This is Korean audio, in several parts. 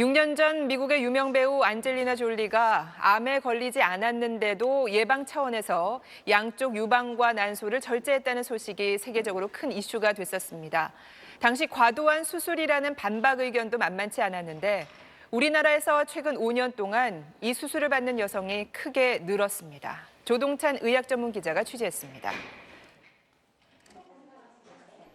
6년 전 미국의 유명 배우 안젤리나 졸리가 암에 걸리지 않았는데도 예방 차원에서 양쪽 유방과 난소를 절제했다는 소식이 세계적으로 큰 이슈가 됐었습니다. 당시 과도한 수술이라는 반박 의견도 만만치 않았는데 우리나라에서 최근 5년 동안 이 수술을 받는 여성이 크게 늘었습니다. 조동찬 의학 전문 기자가 취재했습니다.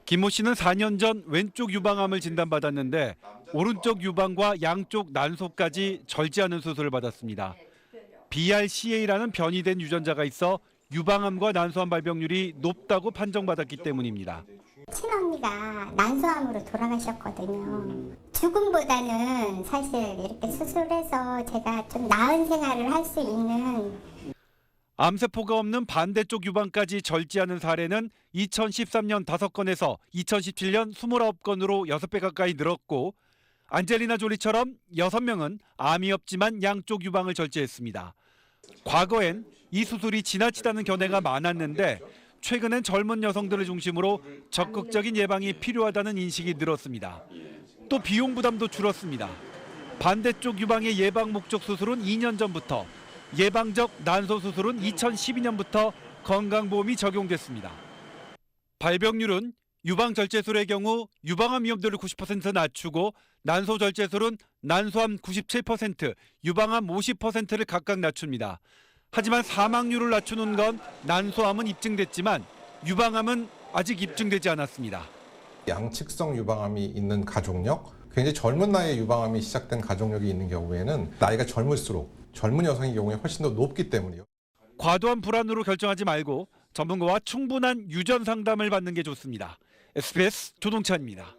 김모 씨는 4년 전 왼쪽 유방암을 진단받았는데 오른쪽 유방과 양쪽 난소까지 절제하는 수술을 받았습니다. BRCA라는 변이된 유전자가 있어 유방암과 난소암 발병률이 높다고 판정받았기 때문입니다. 친언니가 난소암으로 돌아가셨거든요. 죽음보다는 사실 이렇게 수술해서 제가 좀 나은 생활을 할 수 있는 암세포가 없는 반대쪽 유방까지 절제하는 사례는 2013년 5건에서 2017년 29건으로 6배 가까이 늘었고 안젤리나 졸리처럼 6명은 암이 없지만 양쪽 유방을 절제했습니다. 과거엔 이 수술이 지나치다는 견해가 많았는데 최근엔 젊은 여성들을 중심으로 적극적인 예방이 필요하다는 인식이 늘었습니다. 또 비용 부담도 줄었습니다. 반대쪽 유방의 예방 목적 수술은 2년 전부터, 예방적 난소 수술은 2012년부터 건강보험이 적용됐습니다. 발병률은 유방 절제술의 경우 유방암 위험도를 90% 낮추고 난소 절제술은 난소암 97%, 유방암 50%를 각각 낮춥니다. 하지만 사망률을 낮추는 건 난소암은 입증됐지만 유방암은 아직 입증되지 않았습니다. 양측성 유방암이 있는 가족력, 굉장히 젊은 나이에 유방암이 시작된 가족력이 있는 경우에는 나이가 젊을수록 젊은 여성의 경우에 훨씬 더 높기 때문이요. 과도한 불안으로 결정하지 말고 전문가와 충분한 유전 상담을 받는 게 좋습니다. SBS 조동찬입니다.